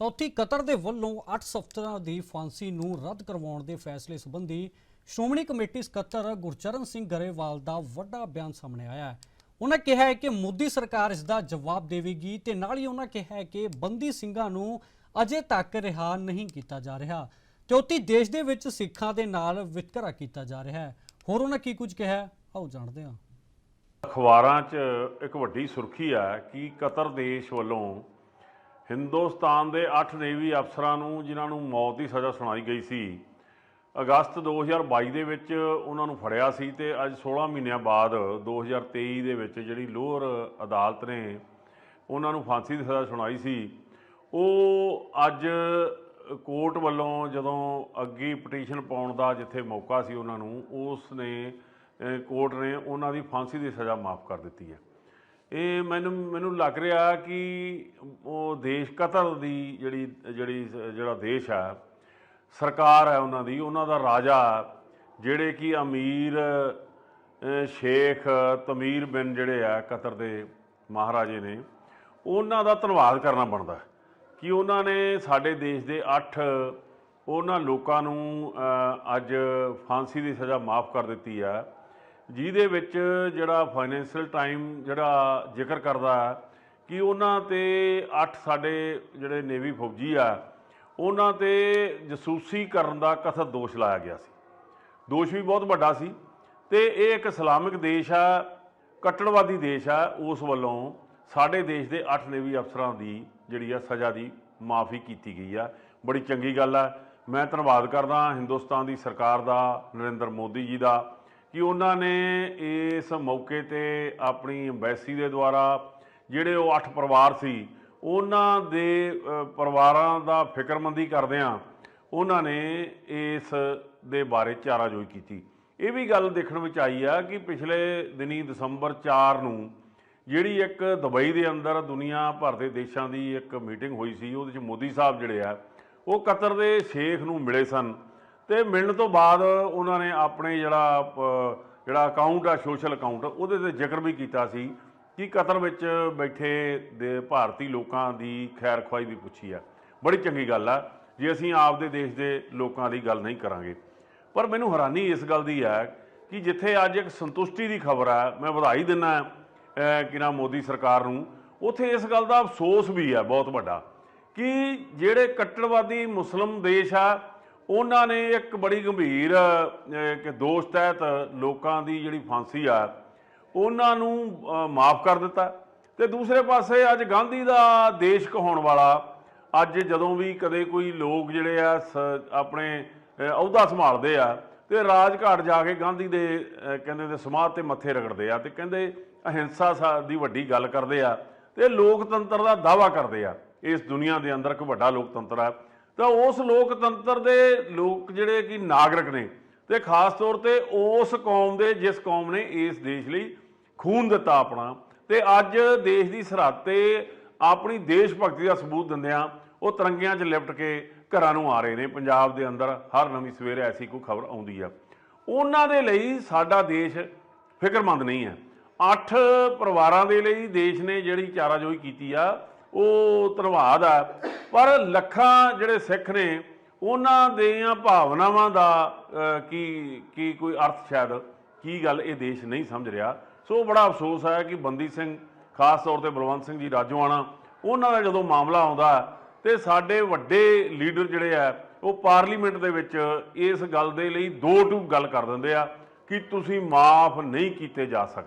ਤਾਂ ਉੱਥੇ ਕਤਰ ਦੇ ਵੱਲੋਂ 8 ਸਫ਼ਰਾਂ ਦੀ ਫਾਂਸੀ ਨੂੰ ਰੱਦ ਕਰਵਾਉਣ ਦੇ ਫੈਸਲੇ ਸੰਬੰਧੀ ਸ਼੍ਰੋਮਣੀ ਕਮੇਟੀ ਸਕੱਤਰ ਗੁਰਚਰਨ ਸਿੰਘ ਗਰੇਵਾਲ ਦਾ ਵੱਡਾ ਬਿਆਨ ਸਾਹਮਣੇ ਆਇਆ ਹੈ। ਉਹਨਾਂ ਕਿਹਾ ਹੈ ਕਿ ਮੋਦੀ ਸਰਕਾਰ ਇਸ ਦਾ ਜਵਾਬ ਦੇਵੇਗੀ ਤੇ ਨਾਲ ਹੀ ਉਹਨਾਂ ਕਿਹਾ ਹੈ ਕਿ ਬੰਦੀ ਸਿੰਘਾਂ ਨੂੰ ਅਜੇ ਤੱਕ ਰਿਹਾ ਨਹੀਂ ਕੀਤਾ ਜਾ ਰਿਹਾ। ਤੇ ਉੱਥੇ ਦੇਸ਼ ਦੇ ਵਿੱਚ ਸਿੱਖਾਂ ਦੇ ਨਾਲ ਵਿਤਕਰਾ ਕੀਤਾ ਜਾ ਰਿਹਾ ਹੈ। ਹੋਰ ਉਹਨਾਂ ਕੀ ਕੁਝ ਕਿਹਾ ਆਓ ਜਾਣਦੇ ਹਾਂ। ਅਖਬਾਰਾਂ 'ਚ ਇੱਕ ਵੱਡੀ ਸੁਰਖੀ ਹੈ ਕਿ ਕਤਰ ਦੇਸ਼ ਵੱਲੋਂ ਹਿੰਦੁਸਤਾਨ ਦੇ 8 ਨੇਵੀ ਅਫਸਰਾਂ ਨੂੰ, ਜਿਨ੍ਹਾਂ ਨੂੰ ਮੌਤ ਦੀ ਸਜ਼ਾ ਸੁਣਾਈ ਗਈ ਸੀ, ਅਗਸਤ 2022 ਦੇ ਵਿੱਚ ਉਹਨਾਂ ਨੂੰ ਫੜਿਆ ਸੀ ਤੇ ਅੱਜ 16 ਮਹੀਨਿਆਂ ਬਾਅਦ 2023 ਦੇ ਵਿੱਚ ਜਿਹੜੀ ਲੋਅਰ ਅਦਾਲਤ ਨੇ ਉਹਨਾਂ ਨੂੰ ਫਾਂਸੀ ਦੀ ਸਜ਼ਾ ਸੁਣਾਈ ਸੀ। ਉਹ ਅੱਜ ਕੋਰਟ ਵੱਲੋਂ ਜਦੋਂ ਅੱਗੇ ਪਟੀਸ਼ਨ ਪਾਉਣ ਦਾ ਜਿੱਥੇ ਮੌਕਾ ਸੀ ਉਹਨਾਂ ਨੂੰ, ਉਸ ਨੇ ਕੋਰਟ ਨੇ ਉਹਨਾਂ ਦੀ ਫਾਂਸੀ ਦੀ ਸਜ਼ਾ ਮਾਫ ਕਰ ਦਿੱਤੀ ਹੈ। ਇਹ ਮੈਨੂੰ ਮੈਨੂੰ ਲੱਗ ਰਿਹਾ ਕਿ ਉਹ ਦੇਸ਼ ਕਤਰ ਦੀ ਜਿਹੜੀ ਜਿਹੜੀ ਜਿਹੜਾ ਦੇਸ਼ ਹੈ ਸਰਕਾਰ ਹੈ ਉਹਨਾਂ ਦੀ, ਉਹਨਾਂ ਦਾ ਰਾਜਾ, ਜਿਹੜੇ ਕਿ ਅਮੀਰ ਸ਼ੇਖ ਤਮੀਰ ਬਿਨ ਜਿਹੜੇ ਆ ਕਤਰ ਦੇ ਮਹਾਰਾਜੇ ਨੇ, ਉਹਨਾਂ ਦਾ ਧੰਨਵਾਦ ਕਰਨਾ ਬਣਦਾ ਕਿ ਉਹਨਾਂ ਨੇ ਸਾਡੇ ਦੇਸ਼ ਦੇ 8 ਉਹਨਾਂ ਲੋਕਾਂ ਨੂੰ ਅੱਜ ਫਾਂਸੀ ਦੀ ਸਜ਼ਾ ਮਾਫ ਕਰ ਦਿੱਤੀ ਹੈ ਜਿਹਦੇ ਵਿੱਚ ਜਿਹੜਾ ਫਾਈਨੈਂਸ਼ੀਅਲ ਟਾਈਮ ਜਿਹੜਾ ਜ਼ਿਕਰ ਕਰਦਾ ਹੈ ਕਿ ਉਹਨਾਂ ਤੇ 8 ਸਾਡੇ ਜਿਹੜੇ ਨੇਵੀ ਫੌਜੀ ਆ, ਉਹਨਾਂ ਤੇ ਜਸੂਸੀ ਕਰਨ ਦਾ ਕਥਿਤ ਦੋਸ਼ ਲਾਇਆ ਗਿਆ ਸੀ। ਦੋਸ਼ ਵੀ ਬਹੁਤ ਵੱਡਾ ਸੀ ਤੇ ਇਹ ਇੱਕ ਇਸਲਾਮਿਕ ਦੇਸ਼ ਆ, ਕੱਟੜਵਾਦੀ ਦੇਸ਼ ਆ, ਉਸ ਵੱਲੋਂ ਸਾਡੇ ਦੇਸ਼ ਦੇ 8 ਨੇਵੀ ਅਫਸਰਾਂ ਦੀ ਜਿਹੜੀ ਆ ਸਜ਼ਾ ਦੀ ਮਾਫੀ ਕੀਤੀ ਗਈ ਆ। ਬੜੀ ਚੰਗੀ ਗੱਲ ਆ। ਮੈਂ ਧੰਨਵਾਦ ਕਰਦਾ ਹਿੰਦੁਸਤਾਨ ਦੀ ਸਰਕਾਰ ਦਾ, ਨਰਿੰਦਰ ਮੋਦੀ ਜੀ ਦਾ ਕਿ ਉਹਨਾਂ ਨੇ ਇਸ ਮੌਕੇ ਤੇ ਆਪਣੀ ਐਮਬੈਸੀ ਦੇ ਦੁਆਰਾ ਜਿਹੜੇ ਉਹ ਅੱਠ ਪਰਿਵਾਰ ਸੀ, ਉਹਨਾਂ ਦੇ ਪਰਿਵਾਰਾਂ ਦਾ ਫਿਕਰਮੰਦੀ ਕਰਦਿਆਂ ਉਹਨਾਂ ਨੇ ਇਸ ਦੇ ਬਾਰੇ ਚਾਰਾਜੋਈ ਕੀਤੀ। ਇਹ ਵੀ ਗੱਲ ਦੇਖਣ ਵਿੱਚ ਆਈ ਆ ਕਿ ਪਿਛਲੇ ਦਿਨੀ ਦਸੰਬਰ 4 ਨੂੰ ਜਿਹੜੀ ਇੱਕ ਦੁਬਈ ਦੇ ਅੰਦਰ ਦੁਨੀਆ ਭਰ ਦੇ ਦੇਸ਼ਾਂ ਦੀ ਇੱਕ ਮੀਟਿੰਗ ਹੋਈ ਸੀ, ਉਹਦੇ ਵਿੱਚ ਮੋਦੀ ਸਾਹਿਬ ਜਿਹੜੇ ਆ, ਉਹ ਕਤਰ ਦੇ ਸ਼ੇਖ ਨੂੰ ਮਿਲੇ ਸਨ। ਤੇ ਮਿਲਣ ਤੋਂ ਬਾਅਦ ਉਹਨਾਂ ਨੇ ਆਪਣੇ ਜਿਹੜਾ ਜਿਹੜਾ ਅਕਾਊਂਟ ਆ ਸੋਸ਼ਲ ਅਕਾਊਂਟ ਉਹਦੇ ਤੇ ਜ਼ਿਕਰ ਵੀ ਕੀਤਾ ਸੀ ਕਿ ਕਤਰ ਵਿੱਚ ਬੈਠੇ ਦੇ ਭਾਰਤੀ ਲੋਕਾਂ ਦੀ ਖੈਰ ਖੁਆਈ ਵੀ ਪੁੱਛੀ ਆ। ਬੜੀ ਚੰਗੀ ਗੱਲ ਆ, ਜੇ ਅਸੀਂ ਆਪਦੇ ਦੇਸ਼ ਦੇ ਲੋਕਾਂ ਦੀ ਗੱਲ ਨਹੀਂ ਕਰਾਂਗੇ। ਪਰ ਮੈਨੂੰ ਹੈਰਾਨੀ ਇਸ ਗੱਲ ਦੀ ਹੈ ਕਿ ਜਿੱਥੇ ਅੱਜ ਇੱਕ ਸੰਤੁਸ਼ਟੀ ਦੀ ਖਬਰ ਆ, ਮੈਂ ਵਧਾਈ ਦਿੰਦਾ ਕਿ ਨਾ ਮੋਦੀ ਸਰਕਾਰ ਨੂੰ, ਉਥੇ ਇਸ ਗੱਲ ਦਾ ਅਫਸੋਸ ਵੀ ਹੈ ਬਹੁਤ ਵੱਡਾ, ਕਿ ਜਿਹੜੇ ਕੱਟੜਵਾਦੀ ਮੁਸਲਮ ਦੇਸ਼ ਆ ਉਹਨਾਂ ਨੇ ਇੱਕ ਬੜੀ ਗੰਭੀਰ ਕਿ ਦੋਸ਼ ਤਹਿਤ ਲੋਕਾਂ ਦੀ ਜਿਹੜੀ ਫਾਂਸੀ ਆ, ਉਹਨਾਂ ਨੂੰ ਮਾਫ ਕਰ ਦਿੱਤਾ। ਤੇ ਦੂਸਰੇ ਪਾਸੇ ਅੱਜ ਗਾਂਧੀ ਦਾ ਦੇਸ਼ ਕਹਾਉਣ ਵਾਲਾ, ਅੱਜ ਜਦੋਂ ਵੀ ਕਦੇ ਕੋਈ ਲੋਕ ਜਿਹੜੇ ਆ, ਸ- ਆਪਣੇ ਅਹੁਦਾ ਸੰਭਾਲਦੇ ਆ, ਤੇ ਰਾਜਘਾਟ ਜਾ ਕੇ ਗਾਂਧੀ ਦੇ ਕਹਿੰਦੇ ਦੇ ਸਮਾਧ ਤੇ ਮੱਥੇ ਰਗੜਦੇ ਆ, ਤੇ ਕਹਿੰਦੇ ਅਹਿੰਸਾ ਸਾ- ਦੀ ਵੱਡੀ ਗੱਲ ਕਰਦੇ ਆ, ਤੇ ਲੋਕਤੰਤਰ ਦਾ ਦਾਵਾ ਕਰਦੇ ਆ। ਇਸ ਦੁਨੀਆ ਦੇ ਅੰਦਰ ਇੱਕ ਵੱਡਾ ਲੋਕਤੰਤਰ ਆ। ਤਾਂ ਉਸ ਲੋਕਤੰਤਰ ਦੇ ਲੋਕ ਜਿਹੜੇ ਕਿ ਨਾਗਰਿਕ ਨੇ ਤੇ ਖਾਸ ਤੌਰ ਤੇ ਉਸ ਕੌਮ ਦੇ, ਜਿਸ ਕੌਮ ਨੇ ਇਸ ਦੇਸ਼ ਲਈ ਖੂਨ ਦਿੱਤਾ ਆਪਣਾ, ਤੇ ਅੱਜ ਦੇਸ਼ ਦੀ ਸਰਹੱਦ ਤੇ ਆਪਣੀ ਦੇਸ਼ ਭਗਤੀ ਦਾ ਸਬੂਤ ਦਿੰਦਿਆਂ ਉਹ ਤਿਰੰਗਿਆਂ 'ਚ ਲਿਪਟ ਕੇ ਘਰਾਂ ਨੂੰ ਆ ਰਹੇ ਨੇ। ਪੰਜਾਬ ਦੇ ਅੰਦਰ ਹਰ ਨਵੀਂ ਸਵੇਰੇ ਐਸੀ ਕੋਈ ਖਬਰ ਆਉਂਦੀ ਆ। ਉਹਨਾਂ ਦੇ ਲਈ ਸਾਡਾ ਦੇਸ਼ ਫਿਕਰਮੰਦ ਨਹੀਂ ਹੈ। ਅੱਠ ਪਰਿਵਾਰਾਂ ਦੇ ਲਈ ਦੇਸ਼ ਨੇ ਜਿਹੜੀ ਚਾਰਾਜੋਈ ਕੀਤੀ ਆ ਉਹ ਧੰਨਵਾਦ ਆ। ਪਰ ਲੱਖਾਂ ਜਿਹੜੇ ਸਿੱਖ ਨੇ, ਉਹਨਾਂ ਦੀਆਂ ਭਾਵਨਾਵਾਂ ਦਾ ਕੀ ਕੀ ਕੋਈ ਅਰਥ ਸ਼ਾਇਦ, ਕੀ ਗੱਲ ਇਹ ਦੇਸ਼ ਨਹੀਂ ਸਮਝ ਰਿਹਾ। ਸੋ ਬੜਾ ਅਫਸੋਸ ਹੈ ਕਿ ਬੰਦੀ ਸਿੰਘ, ਖਾਸ ਤੌਰ ਤੇ ਬਲਵੰਤ ਸਿੰਘ ਜੀ ਰਾਜੋਆਣਾ, ਉਹਨਾਂ ਦਾ ਜਦੋਂ ਮਾਮਲਾ ਆਉਂਦਾ ਤੇ ਸਾਡੇ ਵੱਡੇ ਲੀਡਰ ਜਿਹੜੇ ਆ, ਉਹ ਪਾਰਲੀਮੈਂਟ ਦੇ ਵਿੱਚ ਇਸ ਗੱਲ ਦੇ ਲਈ ਦੋ ਟੂ ਗੱਲ ਕਰ ਦਿੰਦੇ ਆ ਕਿ ਤੁਸੀਂ ਮਾਫ ਨਹੀਂ ਕੀਤੇ ਜਾ ਸਕਦੇ।